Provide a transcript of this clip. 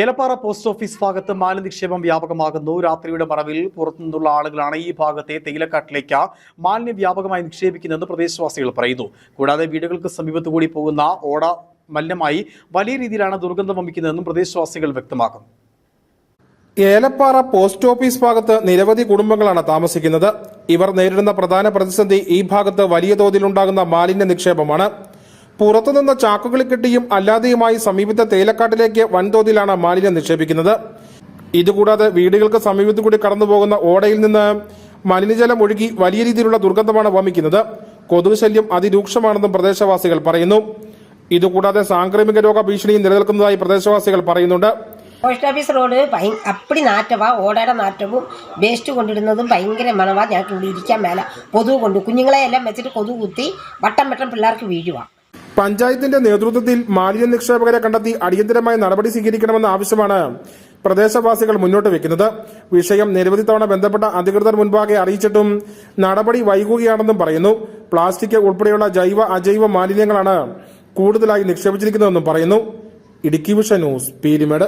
Elappara post office ഭാഗത്ത് മാലിന്യ നിക്ഷേപം വ്യാപകമാകുന്നു. രാത്രിയുടെ മറവിൽ പുറത്തുനിന്നുള്ള ആളുകളാണ് ഈ ഭാഗത്തെ തേയിലക്കാട്ടിലേക്ക് മാലിന്യം വ്യാപകമായി നിക്ഷേപിക്കുന്നതെന്ന് പ്രദേശവാസികൾ പറയുന്നു. കൂടാതെ വീടുകൾക്ക് സമീപത്തു കൂടി പോകുന്ന ഓട മലിനമായി വലിയ രീതിയിലാണ് ദുർഗന്ധം വമിക്കുന്നതെന്നും പ്രദേശവാസികൾ വ്യക്തമാക്കുന്നു. ഏലപ്പാറ പോസ്റ്റ് ഓഫീസ് ഭാഗത്ത് നിരവധി കുടുംബങ്ങളാണ് താമസിക്കുന്നത്. ഇവർ നേരിടുന്ന പ്രധാന പ്രതിസന്ധി ഈ ഭാഗത്ത് വലിയ തോതിലുണ്ടാകുന്ന മാലിന്യ നിക്ഷേപമാണ് പുറത്തുനിന്ന് ചാക്കുകളിൽ കെട്ടിയും അല്ലാതെയുമായി സമീപത്തെ തേയിലക്കാട്ടിലേക്ക് വൻതോതിലാണ് മാലിന്യം നിക്ഷേപിക്കുന്നത്. ഇതുകൂടാതെ വീടുകൾക്ക് സമീപത്തു കൂടി കടന്നുപോകുന്ന ഓടയിൽ നിന്ന് മലിനജലം ഒഴുകി വലിയ രീതിയിലുള്ള ദുർഗന്ധമാണ് വമിക്കുന്നത്. കൊതുകുശല്യം അതിരൂക്ഷമാണെന്നും പ്രദേശവാസികൾ പറയുന്നു. ഇതുകൂടാതെ സാംക്രമിക രോഗ ഭീഷണിയും നിലനിൽക്കുന്നതായി പ്രദേശവാസികൾ പറയുന്നുണ്ട്. പോസ്റ്റ് ഓഫീസ് റോഡ് അപ്പടി നാറ്റവാ ഓടയുടെ നാറ്റവും വേസ്റ്റ് കൊണ്ടിടുന്നതും ഭയങ്കര മണവാ. ഞങ്ങൾക്ക് ഇവിടെ ഇരിക്കാൻ മേല. കൊതുക് കൊണ്ട് കുഞ്ഞുങ്ങളെ എല്ലാം വെച്ചിട്ട് കൊതുക് കുത്തി വട്ടം വട്ടം പിള്ളേർക്ക് വീഴുക പഞ്ചായത്തിന്റെ നേതൃത്വത്തിൽ മാലിന്യ നിക്ഷേപകരെ കണ്ടെത്തി അടിയന്തരമായ നടപടി സ്വീകരിക്കണമെന്ന ആവശ്യമാണ് പ്രദേശവാസികൾ മുന്നോട്ട് വെക്കുന്നത്. വിഷയം നിരവധി തവണ ബന്ധപ്പെട്ട അധികൃതർ മുൻപാകെ അറിയിച്ചിട്ടും നടപടി വൈകുകയാണെന്നും പറയുന്നു. പ്ലാസ്റ്റിക് ഉൾപ്പെടെയുള്ള ജൈവ അജൈവ മാലിന്യങ്ങളാണ് കൂടുതലായി നിക്ഷേപിച്ചിരിക്കുന്നതെന്നും പറയുന്നു. ഇടുക്കി വിഷ ന്യൂസ് പീരിമേട്.